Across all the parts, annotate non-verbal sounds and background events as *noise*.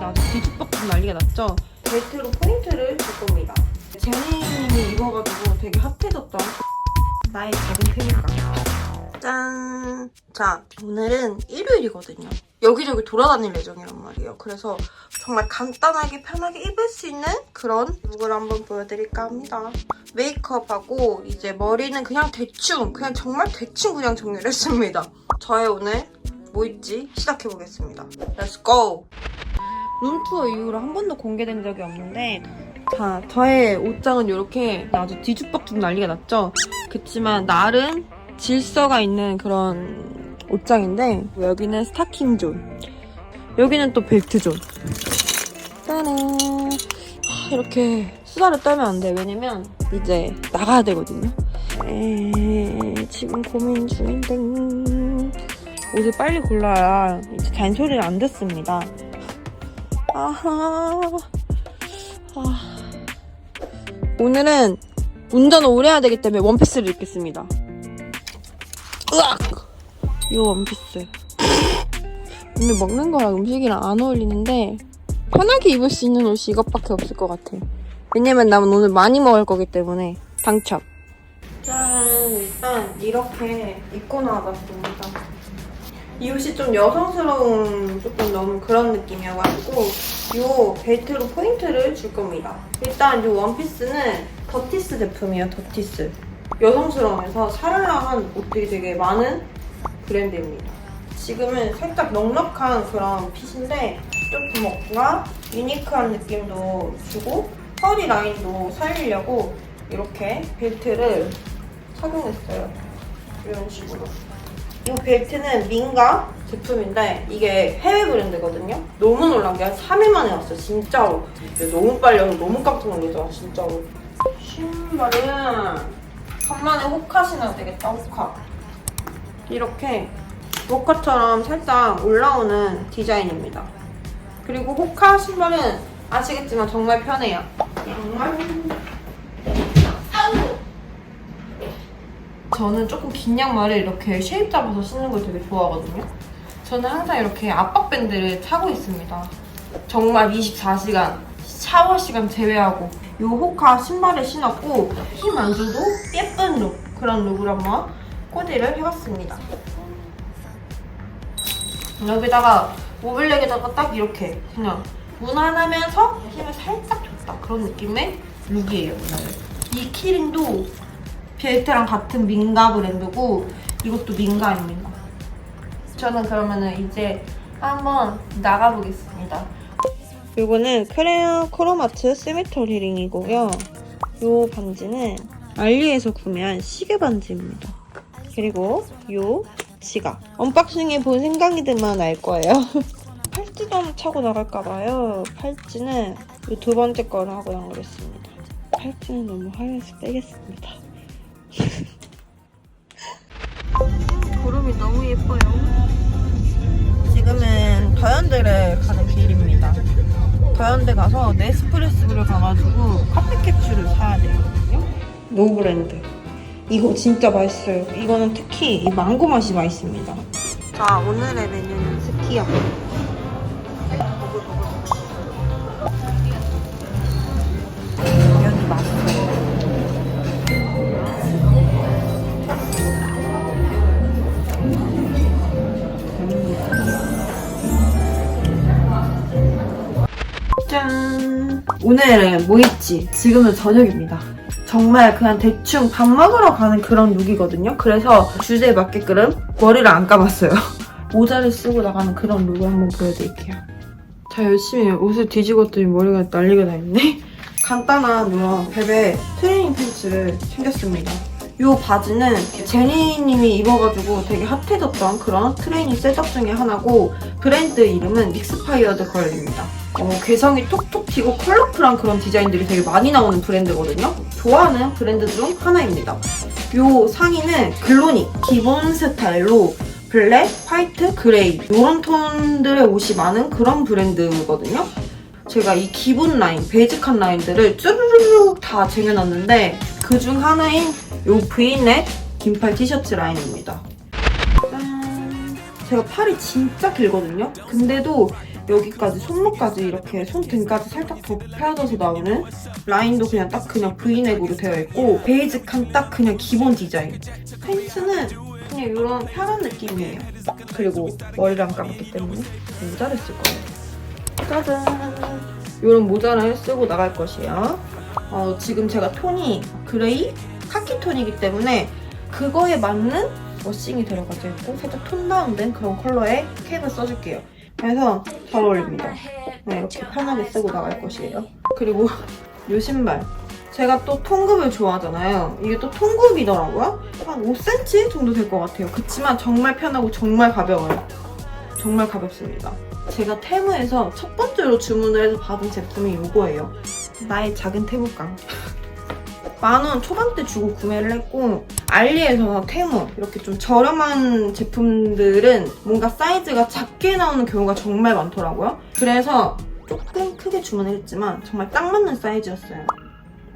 아주 뒤죽박죽 난리가 났죠? 벨트로 포인트를 줄 겁니다. 제니님이 입어가지고 되게 핫해졌던 나의 작은 테니까. 짠! 자, 오늘은 일요일이거든요. 여기저기 돌아다닐 예정이란 말이에요. 그래서 정말 간단하게 편하게 입을 수 있는 그런 룩을 한번 보여드릴까 합니다. 메이크업하고 이제 머리는 그냥 대충, 그냥 정말 대충 그냥 정리를 했습니다. 저의 오늘 뭐 입지 시작해보겠습니다. Let's go! 룸투어 이후로 한 번도 공개된 적이 없는데 자, 저의 옷장은 이렇게 아주 뒤죽박죽 난리가 났죠? 그치만 나름 질서가 있는 그런 옷장인데 여기는 스타킹 존. 여기는 또 벨트 존. 짜란 하, 이렇게 수다를 떨면 안 돼. 왜냐면 이제 나가야 되거든요. 에, 지금 고민 중인데. 옷을 빨리 골라야 이제 잔소리를 안 듣습니다 아하 아. 오늘은 운전을 오래 해야 되기 때문에 원피스를 입겠습니다 으악! 이 원피스. 오늘 먹는 거랑 음식이랑 안 어울리는데 편하게 입을 수 있는 옷이 이것밖에 없을 것 같아. 왜냐면 나는 오늘 많이 먹을 거기 때문에 당첨. 짠, 일단 이렇게 입고 나와봤습니다. 이 옷이 좀 여성스러운 조금 너무 그런 느낌이어가지고 이 벨트로 포인트를 줄 겁니다. 일단 이 원피스는 더티스 제품이에요, 더티스. 여성스러우면서 샤랄라한 옷들이 되게 많은 브랜드입니다. 지금은 살짝 넉넉한 그런 핏인데 좀 구멍과 유니크한 느낌도 주고 허리 라인도 살리려고 이렇게 벨트를 착용했어요. 이런 식으로. 이 벨트는 민가 제품인데 이게 해외 브랜드거든요. 너무 놀란 게 한 3일 만에 왔어요. 진짜로. 너무 빨리 와서 너무 깜짝 놀랐잖아. 진짜로. 신발은 간만에 호카 신어도 되겠다, 호카. 이렇게 모카처럼 살짝 올라오는 디자인입니다. 그리고 호카 신발은 아시겠지만 정말 편해요. 정말. 저는 조금 긴 양말을 이렇게 쉐입 잡아서 신는 걸 되게 좋아하거든요. 저는 항상 이렇게 압박밴드를 차고 있습니다. 정말 24시간 샤워 시간 제외하고 이 호카 신발을 신었고 힘 안 줘도 예쁜 룩 그런 룩을 한번 코디를 해봤습니다. 여기다가 모블렉에다가 딱 이렇게 그냥 무난하면서 힘을 살짝 줬다 그런 느낌의 룩이에요. 이 키링도 벨트랑 같은 민가 브랜드고 이것도 민가입니다. 저는 그러면은 이제 한번 나가보겠습니다. 이거는 크레어 크로마트 시미톨 히링이고요. 이 반지는 알리에서 구매한 시계 반지입니다. 그리고 이 지갑. 언박싱해 본 생각이들만 알 거예요. *laughs* 팔찌도 차고 나갈까봐요. 팔찌는 이두 번째 거를 하고 나가겠습니다. 팔찌는 너무 하얘서 빼겠습니다. 구름이 너무 예뻐요. 지금은 더현대를 가는 길입니다. 더현대 가서 네스프레소를 가가지고 커피 캡슐을 사야 되거든요. 노브랜드. 이거 진짜 맛있어요. 이거는 특히 이 망고 맛이 맛있습니다. 자, 오늘의 메뉴는 스키야. 오늘은 뭐 있지? 지금은 저녁입니다. 정말 그냥 대충 밥 먹으러 가는 그런 룩이거든요. 그래서 주제에 맞게끔 머리를 안 감았어요. *laughs* 모자를 쓰고 나가는 그런 룩을 한번 보여드릴게요. 자, 열심히 옷을 뒤집었더니 머리가 난리가 나 있네. *laughs* 간단한 이런 베베 트레이닝 팬츠를 챙겼습니다. 이 바지는 제니님이 입어가지고 되게 핫해졌던 그런 트레이닝 셋업 중에 하나고 브랜드 이름은 믹스파이어드 걸입니다. 어, 개성이 톡톡 튀고 컬러풀한 그런 디자인들이 되게 많이 나오는 브랜드거든요. 좋아하는 브랜드 중 하나입니다. 이 상의는 글로닉 기본 스타일로 블랙, 화이트, 그레이 이런 톤들의 옷이 많은 그런 브랜드거든요. 제가 이 기본 라인, 베이직한 라인들을 쭈르르륵 다 쟁여놨는데 그 중 하나인 이 V넥 긴팔 티셔츠 라인입니다. 짠. 제가 팔이 진짜 길거든요. 근데도 여기까지 손목까지 이렇게 손등까지 살짝 더 펴져서 나오는 라인도 그냥 딱 그냥 브이넥으로 되어 있고 베이직한 딱 그냥 기본 디자인 팬츠는 그냥 이런 편한 느낌이에요 그리고 머리를 안 감았기 때문에 모자를 쓸 거예요 짜잔 이런 모자를 쓰고 나갈 것이에요 어, 지금 제가 톤이 그레이 톤이기 때문에 그거에 맞는 워싱이 들어가져 있고 살짝 톤 다운된 그런 컬러의 캡을 써줄게요. 그래서 잘 어울립니다. 네, 이렇게 편하게 쓰고 나갈 것이에요. 그리고 *laughs* 이 신발. 제가 또 통급을 좋아하잖아요. 이게 또 통급이더라고요. 한 5cm 정도 될 것 같아요. 그치만 정말 편하고 정말 가벼워요. 정말 가볍습니다. 제가 테무에서 첫 번째로 주문을 해서 받은 제품이 이거예요. 나의 작은 테무깡. *laughs* 만 원 초반대 주고 구매를 했고 알리에서 테무 이렇게 좀 저렴한 제품들은 뭔가 사이즈가 작게 나오는 경우가 정말 많더라고요. 그래서 조금 크게 주문을 했지만 정말 딱 맞는 사이즈였어요.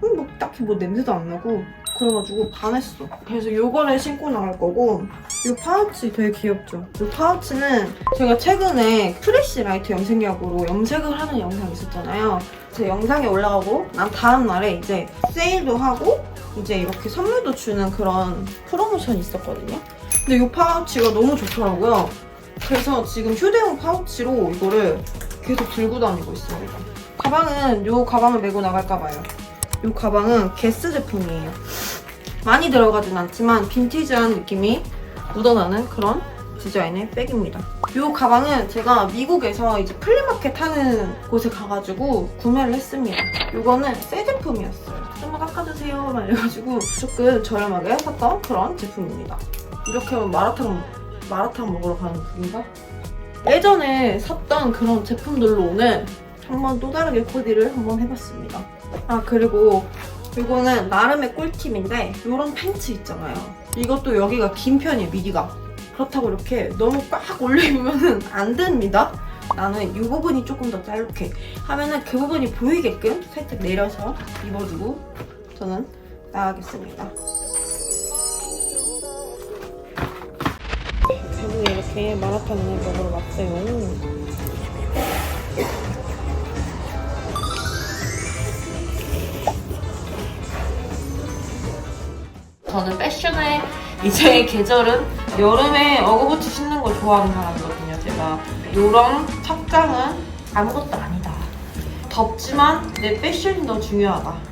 음, 뭐 딱히 뭐 냄새도 안 나고 그래가지고 반했어. 그래서 이거를 신고 나갈 거고 이 파우치 되게 귀엽죠? 이 파우치는 제가 최근에 프레쉬 라이트 염색약으로 염색을 하는 영상이 있었잖아요. 제 영상이 올라가고 난 다음 날에 이제 세일도 하고 이제 이렇게 선물도 주는 그런 프로모션이 있었거든요. 근데 이 파우치가 너무 좋더라고요. 그래서 지금 휴대용 파우치로 이거를 계속 들고 다니고 있습니다. 가방은 이 가방을 메고 나갈까 봐요. 이 가방은 게스 제품이에요. 많이 들어가진 않지만 빈티지한 느낌이 묻어나는 그런 디자인의 백입니다. 이 가방은 제가 미국에서 이제 플리마켓 하는 곳에 가가지고 구매를 했습니다. 이거는 새 제품이었어요. 좀만 깎아주세요. 막 이래가지고 조금 저렴하게 샀던 그런 제품입니다. 이렇게 하면 마라탕, 마라탕 먹으러 가는 분인가? 예전에 샀던 그런 제품들로 오늘 한번 또 다르게 코디를 한번 해봤습니다. 아 그리고 이거는 나름의 꿀팁인데 이런 팬츠 있잖아요. 이것도 여기가 긴 편이에요, 미디가. 그렇다고 이렇게 너무 꽉 올려입으면 안 됩니다. 나는 이 부분이 조금 더 짧게 하면은 그 부분이 보이게끔 살짝 내려서 입어주고 저는 나가겠습니다. 저는 이렇게 마라탕을 먹으러 왔어요. 저는 패션의 이제 *laughs* 계절은 여름에 어그부츠 신는 걸 좋아하는 사람이거든요. 제가 이런 착장은 아무것도 아니다. 덥지만 내 패션이 더 중요하다.